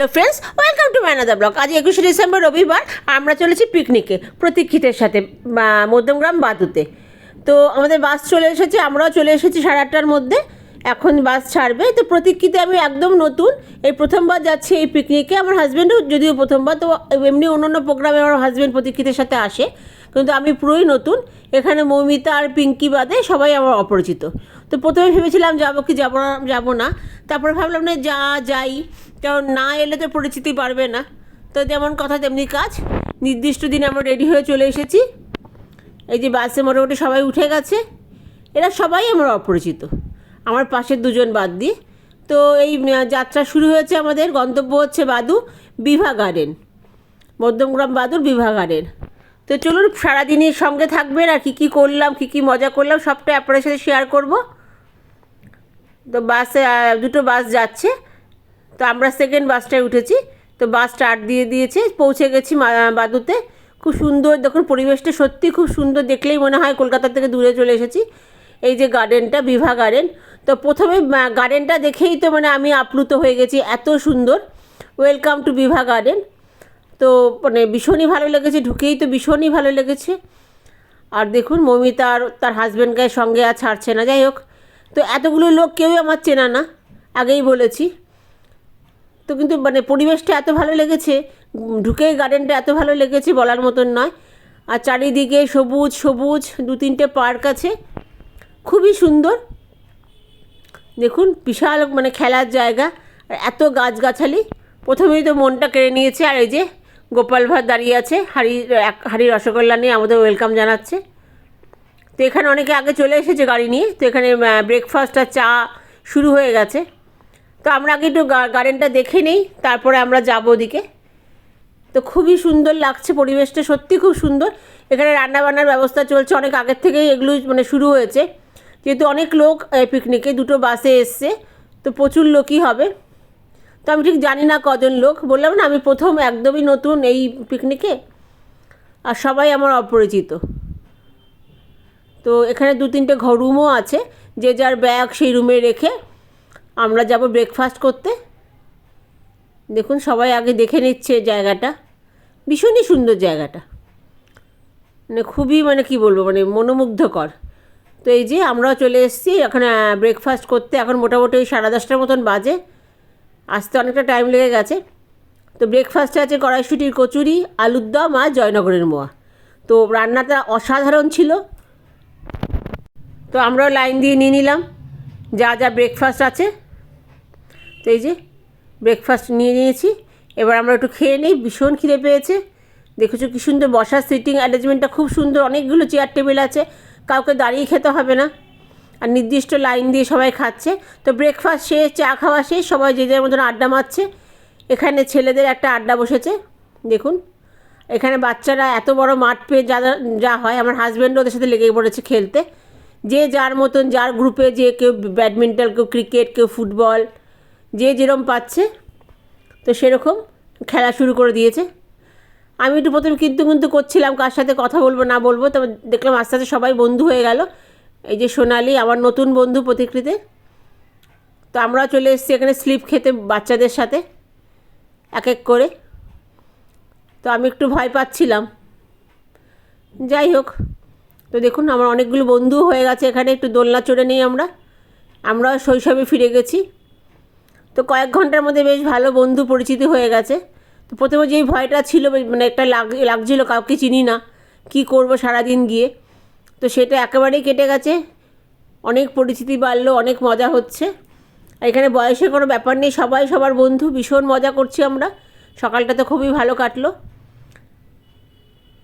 Hello friends welcome to ম্যানাদা blog আজ একুশে ডিসেম্বর, রবিবার, আমরা চলেছি পিকনিকে প্রতীক্ষিতের সাথে মধ্যমগ্রাম বাদুতে তো আমাদের বাস চলে এসেছে, আমরাও চলে এসেছি সাড়ে আটটার মধ্যে। এখন বাস ছাড়বে। তো প্রতীক্ষিতে আমি একদম নতুন। এই প্রথমবার যাচ্ছি এই পিকনিকে আমার হাজব্যান্ডও যদিও প্রথমবার, তো এমনি অন্য অন্য প্রোগ্রামে আমার হাজব্যান্ড প্রতীক্ষিতের সাথে আসে। কিন্তু আমি পুরোই নতুন। এখানে মৌমিতা আর পিঙ্কি বাদে সবাই আমার অপরিচিত। তো প্রথমে ভেবেছিলাম যাব কি যাব না যাব না। তারপরে ভাবলাম না, যা যাই। কারণ না এলে তো পরিচিতি পারবে না। তো যেমন কথা, তেমনি কাজ। নির্দিষ্ট দিনে আমরা রেডি হয়ে চলে এসেছি। এই যে বাসে মোটামুটি সবাই উঠে গেছে। এরা সবাই আমার অপরিচিত। আমার পাশের দুজন বাদ দিয়ে তো এই যাত্রা শুরু হয়েছে আমাদের, গন্তব্য হচ্ছে বাদু বিভা গার্ডেন মধ্যমগ্রাম বাদুর বিভা গার্ডেন তো চলুন, সারাদিনের সঙ্গে থাকবেন আর কী কী করলাম, কী কী মজা করলাম, সবটাই আপনাদের সাথে শেয়ার করব। তো বাসে দুটো বাস যাচ্ছে। তো আমরা সেকেন্ড বাসটায় উঠেছি। তো বাস স্টার্ট দিয়ে দিয়েছে, পৌঁছে গেছি বাদুতে। খুব সুন্দর, দেখুন পরিবেশটা সত্যি খুব সুন্দর, দেখলেই মনে হয় কলকাতা থেকে দূরে চলে এসেছি। এই যে গার্ডেনটা বিভা গার্ডেন তো প্রথমে গার্ডেনটা দেখেই তো মানে আমি আপ্লুত হয়ে গেছি, এত সুন্দর। ওয়েলকাম টু বিভা গার্ডেন তো মানে ভীষণই ভালো লেগেছে, ঢুকেই তো ভীষণই ভালো লেগেছে। আর দেখুন, মমিতা আর তার হাজব্যান্ডকে সঙ্গে আর ছাড়ছে না। যাই হোক, তো এতগুলো লোক কেউই আমার চেনা না, আগেই বলেছি। তো কিন্তু মানে পরিবেশটা এত ভালো লেগেছে, ঢুকেই গার্ডেনটা এত ভালো লেগেছে বলার মতন নয়। আর চারিদিকে সবুজ সবুজ দু তিনটে পার্ক আছে। খুবই সুন্দর। দেখুন, বিশাল মানে খেলার জায়গা। আর এত গাছগাছালি। প্রথমেই তো মনটা কেড়ে নিয়েছে। আর এই যে গোপাল ভাত দাঁড়িয়ে আছে, হাড়ি হাড়ি রসগোল্লা নিয়ে আমাদের ওয়েলকাম জানাচ্ছে। তো এখানে অনেকে আগে চলে এসেছে গাড়ি নিয়ে। তো এখানে ব্রেকফাস্ট আর চা শুরু হয়ে গেছে। তো আমরা আগে একটু গার্ডেনটা দেখে নিই। তারপরে আমরা যাব ওদিকে। তো খুবই সুন্দর লাগছে পরিবেশটা। সত্যি খুব সুন্দর। এখানে রান্না বান্নার ব্যবস্থা চলছে। অনেক আগের থেকেই এগুলো মানে শুরু হয়েছে। যেহেতু অনেক লোক পিকনিকে দুটো বাসে এসছে, তো প্রচুর লোকই হবে। তো আমি ঠিক জানি না কজন লোক, বললাম না আমি প্রথম একদমই নতুন এই পিকনিকে আর সবাই আমার অপরিচিত। তো এখানে দু তিনটে ঘর রুমও আছে, যে যার ব্যাগ সেই রুমে রেখে আমরা যাব ব্রেকফাস্ট করতে। দেখুন, সবাই আগে দেখে নিচ্ছে জায়গাটা। ভীষণই সুন্দর জায়গাটা। মানে খুবই মানে কি বলব মানে মনোমুগ্ধকর। তো এই যে আমরাও চলে এসেছি, এখন ব্রেকফাস্ট করতে। এখন মোটামুটি সাড়ে দশটার মতন বাজে। আসতে অনেকটা টাইম লেগে গেছে। তো ব্রেকফাস্টে আছে কড়াইশুটির কচুরি, আলুর দম আর জয়নগরের মোয়া। তো রান্নাটা অসাধারণ ছিল। তো আমরাও লাইন দিয়ে নিয়ে নিলাম। যা যা ব্রেকফাস্ট আছে। তো এই যে ব্রেকফাস্ট নিয়ে নিয়েছি। এবার আমরা একটু খেয়ে নিই, ভীষণ খিদে পেয়েছে। দেখেছ কি সুন্দর বসার সিটিং অ্যারেঞ্জমেন্টটা খুব সুন্দর। অনেকগুলো চেয়ার টেবিল আছে। কাউকে দাঁড়িয়ে খেতে হবে না। আর নির্দিষ্ট লাইন দিয়ে সবাই খাচ্ছে। তো ব্রেকফাস্ট শেষ, চা খাওয়া শেষ, সবাই যে যার মতন আড্ডা মারছে। এখানে ছেলেদের একটা আড্ডা বসেছে, দেখুন। এখানে বাচ্চারা এত বড় মাঠ পেয়ে যা যা হয়, আমার হাজব্যান্ডও ওদের সাথে লেগে পড়েছে খেলতে। যে যার মতন, যার গ্রুপে যে কেউ ব্যাডমিন্টন কেউ ক্রিকেট কেউ ফুটবল যে যেরম পাচ্ছে, তো সেরকম খেলা শুরু করে দিয়েছে। আমি একটু প্রথমে কিন্তু কিন্তু করছিলাম, কার সাথে কথা বলব না বলব তবে দেখলাম আস্তে আস্তে সবাই বন্ধু হয়ে গেল। এই যে সোনালি, আমার নতুন বন্ধু প্রতিকৃতি। তো আমরা চলে এসেছি এখানে স্লিপ খেতে বাচ্চাদের সাথে, এক এক করে। তো আমি একটু ভয় পাচ্ছিলাম। যাই হোক, তো দেখুন আমার অনেকগুলো বন্ধু হয়ে গেছে এখানে, একটু দোলনা চড়ে নিই আমরা। আমরাও শৈশবে ফিরে গেছি। তো কয়েক ঘণ্টার মধ্যে বেশ ভালো বন্ধু পরিচিতি হয়ে গেছে। তো প্রথমে যেই ভয়টা ছিল মানে একটা লাগ, লাগছিল, কাউকে চিনি না, কি করব সারাদিন গিয়ে। তো সেটা একেবারেই কেটে গেছে। অনেক পরিচিতি বাড়লো, অনেক মজা হচ্ছে। আর এখানে বয়সের কোনো ব্যাপার নেই, সবাই সবার বন্ধু, ভীষণ মজা করছি আমরা। সকালটা তো খুবই ভালো কাটলো।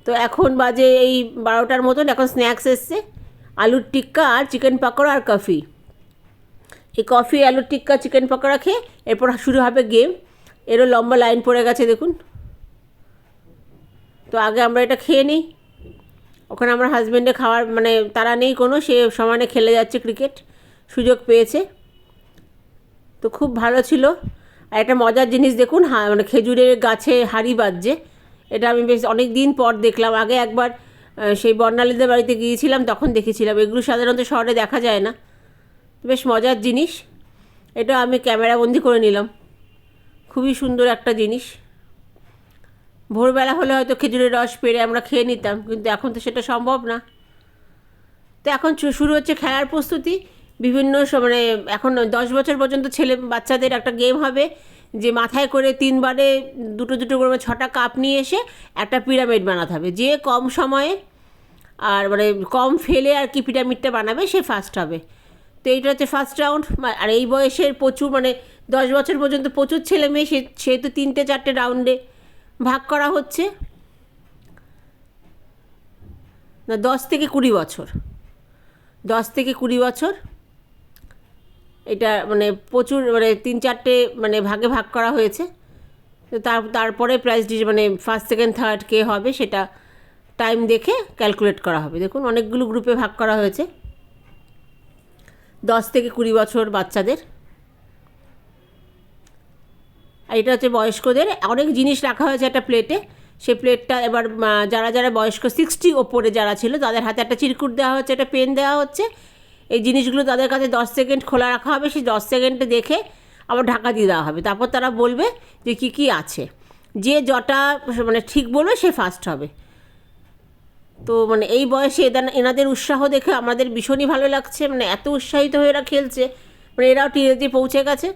তো এখন বাজে এই বারোটার মতন, এখন স্ন্যাক্স এসছে, আলুর টিক্কা আর চিকেন পাকোড়া আর কফি। এই কফি, আলুর টিক্কা, চিকেন পকোড়া খেয়ে এরপর শুরু হবে গেম। এরও লম্বা লাইন পড়ে গেছে, দেখুন। তো আগে আমরা এটা খেয়ে নিই। ওখানে আমার হাজব্যান্ডে খাওয়ার মানে তারা নেই কোনো, সে সমানে খেলে যাচ্ছে ক্রিকেট সুযোগ পেয়েছে। তো খুব ভালো ছিল। আর একটা মজার জিনিস দেখুন হ্যাঁ মানে খেজুরের গাছে হাড়ি বাজছে এটা আমি বেশ অনেক দিন পর দেখলাম। আগে একবার সেই বর্ণালীদের বাড়িতে গিয়েছিলাম, তখন দেখেছিলাম। এগুলো সাধারণত শহরে দেখা যায় না। বেশ মজার জিনিস। এটা আমি ক্যামেরা বন্দি করে নিলাম। খুবই সুন্দর একটা জিনিস। ভোরবেলা হলে হয়তো খেজুরের রস পেরে আমরা খেয়ে নিতাম, কিন্তু এখন তো সেটা সম্ভব না। তো এখন শুরু হচ্ছে খেলার প্রস্তুতি। বিভিন্ন মানে এখন দশ বছর পর্যন্ত ছেলে, বাচ্চাদের একটা গেম হবে যে মাথায় করে তিনবারে দুটো দুটো করে ছটা কাপ নিয়ে এসে একটা পিরামিড বানাতে হবে। যে কম সময়ে আর মানে কম ফেলে আর কি পিরামিডটা বানাবে সে ফার্স্ট হবে। তো এইটা হচ্ছে ফার্স্ট রাউন্ড আর এই বয়সের প্রচুর মানে দশ বছর পর্যন্ত প্রচুর ছেলে মেয়ে, সে সেহেতু তিনটে, চারটে রাউন্ডে ভাগ করা হচ্ছে। না, দশ থেকে কুড়ি বছর। দশ থেকে কুড়ি বছর। এটা মানে প্রচুর মানে তিন, চারটে মানে ভাগে ভাগ করা হয়েছে। তার, তারপরে প্রাইজ মানে ফার্স্ট সেকেন্ড থার্ড কে হবে সেটা টাইম দেখে ক্যালকুলেট করা হবে। দেখুন, অনেকগুলো গ্রুপে ভাগ করা হয়েছে। দশ থেকে কুড়ি বছর বাচ্চাদের। আর এটা হচ্ছে বয়স্কদের। অনেক জিনিস রাখা হয়েছে একটা প্লেটে। সেই প্লেটটা এবার যারা যারা বয়স্ক সিক্সটি ওপরে যারা ছিল, তাদের হাতে একটা চিরকুট দেওয়া হচ্ছে, একটা পেন দেওয়া হচ্ছে। এই জিনিসগুলো তাদের কাছে দশ সেকেন্ড খোলা রাখা হবে সেই দশ সেকেন্ডে দেখে আবার ঢাকা দিয়ে দেওয়া হবে। তারপর তারা বলবে যে কী কী আছে। যে যটা মানে ঠিক বলবে, সে ফার্স্ট হবে। তো মানে এই বয়সে এদের এনাদের উৎসাহ দেখে আমাদের ভীষণই ভালো লাগছে। মানে এত উৎসাহিত হয়ে এরা খেলছে। মানে এরাও টিনেজে পৌঁছে গেছে।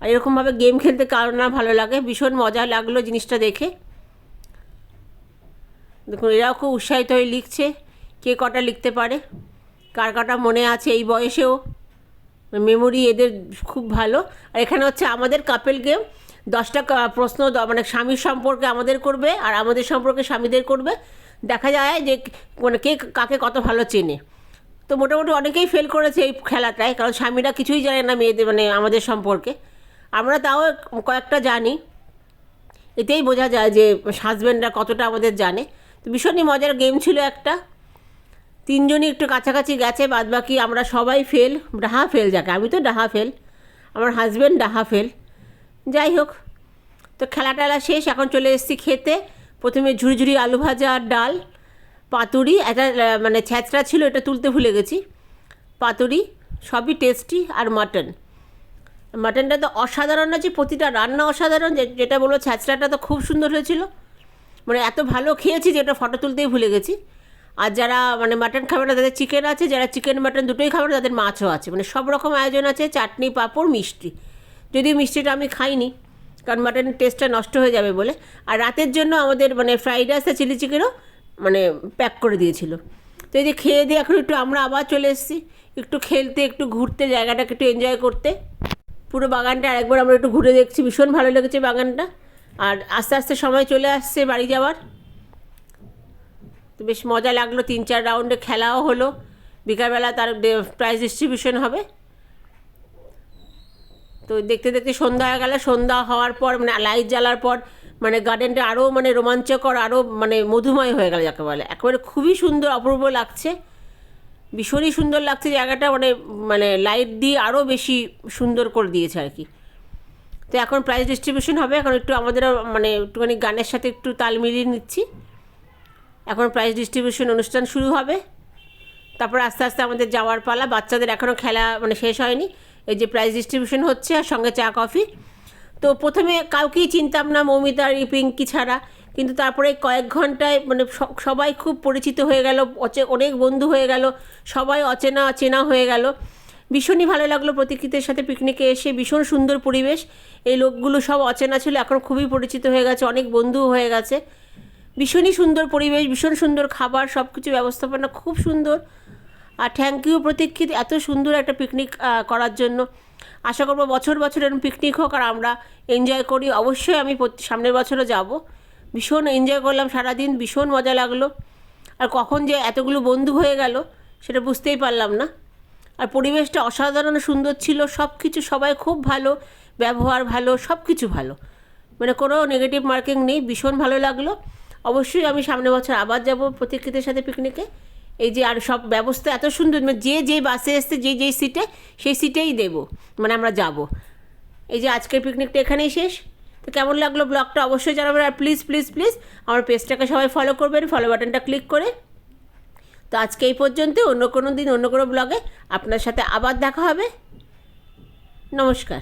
আর এরকমভাবে গেম খেলতে কারও না ভালো লাগে, ভীষণ মজা লাগল জিনিসটা দেখে। দেখুন, এরাও খুব উৎসাহিত হয়ে লিখছে, কে কটা লিখতে পারে, কার কটা মনে আছে এই বয়সেও। মেমোরি এদের খুব ভালো। আর এখানে হচ্ছে আমাদের কাপেল গেম দশটা প্রশ্ন মানে স্বামীর সম্পর্কে আমাদের করবে আর আমাদের সম্পর্কে স্বামীদের করবে। দেখা যায় যে মানে কে কাকে কত ভালো চেনে। তো মোটামুটি অনেকেই ফেল করেছে এই খেলাটায়, কারণ স্বামীরা কিছুই জানে না মেয়েদের মানে আমাদের সম্পর্কে। আমরা তাও কয়েকটা জানি। এতেই বোঝা যায় যে হাজব্যান্ডরা কতটা আমাদের জানে। তো ভীষণই মজার গেম ছিল একটা। তিনজনই একটু কাছাকাছি গেছে বাদ বাকি আমরা সবাই ফেল ডাহা ফেল যাকে। আমি তো ডাহা ফেল আমার হাজব্যান্ড ডাহা ফেল যাই হোক, তো খেলা টেলা শেষ, এখন চলে এসেছি খেতে। প্রথমে ঝুড়ি ঝুড়ি আলু ভাজা আর ডাল, পাতুরি একটা মানে ছ্যাঁচড়া ছিল, এটা তুলতে ভুলে গেছি। পাতুরি, সবই টেস্টি আর মাটন মাটনটা তো অসাধারণ আছে প্রতিটা রান্না অসাধারণ যেটা বলব ছ্যাঁচড়াটা তো খুব সুন্দর হয়েছিল। মানে এত ভালো খেয়েছি যে ওটা ফটো তুলতেই ভুলে গেছি। আর যারা মানে মাটন খাবে না, তাদের চিকেন আছে, যারা চিকেন, মাটন দুটোই খাবে না, তাদের মাছও আছে। মানে সব রকম আয়োজন আছে, চাটনি, পাঁপড়, মিষ্টি। যদিও মিষ্টিটা আমি খাইনি, কারণ মাটনের টেস্টটা নষ্ট হয়ে যাবে বলে। আর রাতের জন্য আমাদের মানে ফ্রাইড রাইস আর চিলি চিকেনও মানে প্যাক করে দিয়েছিল। তো এই যে খেয়ে দিয়ে এখন একটু আমরা আবার চলে এসেছি, একটু খেলতে, একটু ঘুরতে, জায়গাটাকে একটু এনজয় করতে। পুরো বাগানটা আরেকবার আমরা একটু ঘুরে দেখছি। ভীষণ ভালো লেগেছে বাগানটা। আর আস্তে আস্তে সময় চলে আসছে বাড়ি যাওয়ার। তো বেশ মজা লাগল, তিন চার রাউন্ডে খেলাও হলো। বিকালবেলা তার প্রাইজ ডিস্ট্রিবিউশন হবে। তো দেখতে দেখতে সন্ধ্যা হয়ে গেল। সন্ধ্যা হওয়ার পর মানে লাইট জ্বালার পর মানে গার্ডেনটা আরও মানে রোমাঞ্চকর আরও মানে মধুময় হয়ে গেল যাকে বলে। একেবারে খুবই সুন্দর, অপূর্ব লাগছে। ভীষণই সুন্দর লাগছে জায়গাটা মানে মানে লাইট দিয়ে আরও বেশি সুন্দর করে দিয়েছে আর কি। তো এখন প্রাইজ ডিস্ট্রিবিউশন হবে, এখন একটু আমাদের মানে একটুখানি গানের সাথে একটু তাল মিলিয়ে নিচ্ছি। এখন প্রাইজ ডিস্ট্রিবিউশন অনুষ্ঠান শুরু হবে। তারপর আস্তে আস্তে আমাদের যাওয়ার পালা, বাচ্চাদের এখনও খেলা মানে শেষ হয়নি। এই যে প্রাইজ ডিস্ট্রিবিউশন হচ্ছে আর সঙ্গে চা কফি তো প্রথমে কাউকেই চিনতাম না, মৌমিতা রিপিঙ্কি ছাড়া। কিন্তু তারপরে কয়েক ঘন্টায় মানে সবাই খুব পরিচিত হয়ে গেল, অচে, অনেক বন্ধু হয়ে গেল, সবাই অচেনা অচেনা হয়ে গেল। ভীষণই ভালো লাগল প্রতীকৃতের সাথে পিকনিকে এসে, ভীষণ সুন্দর পরিবেশ। এই লোকগুলো সব অচেনা ছিল, এখন খুবই পরিচিত হয়ে গেছে, অনেক বন্ধু হয়ে গেছে। ভীষণই সুন্দর পরিবেশ, ভীষণ সুন্দর খাবার সব কিছু ব্যবস্থাপনা খুব সুন্দর। আর থ্যাংক ইউ প্রতীক্ষিত, এত সুন্দর একটা পিকনিক করার জন্য। আশা করব বছর বছর এরকম পিকনিক হোক আর আমরা এনজয় করি। অবশ্যই আমি সামনের বছরও যাব। ভীষণ এনজয় করলাম, সারাদিন ভীষণ মজা লাগল। আর কখন যে এতগুলো বন্ধু হয়ে গেল, সেটা বুঝতেই পারলাম না। আর পরিবেশটা অসাধারণ সুন্দর ছিল সব কিছু সবাই খুব ভালো, ব্যবহার ভালো সব কিছু ভালো। মানে কোনো নেগেটিভ মার্কিং নেই, ভীষণ ভালো লাগল। অবশ্যই আমি সামনের বছর আবার যাব প্রতীক্ষিতের সাথে পিকনিকে এই যে আর সব ব্যবস্থা এত সুন্দর মানে যে যে বাসে এসছে, যে যেই সিটে সেই সিটেই দেব মানে আমরা যাব। এই যে আজকের পিকনিকটা এখানেই শেষ। তো কেমন লাগল ব্লগটা অবশ্যই জানাবেন আর প্লিজ প্লিজ প্লিজ আমার পেজটাকে সবাই ফলো করবেন ফলো বাটনটা ক্লিক করে। তো আজকে এই পর্যন্ত, অন্য কোনো দিন, অন্য কোনো ব্লগে আপনার সাথে আবার দেখা হবে। নমস্কার।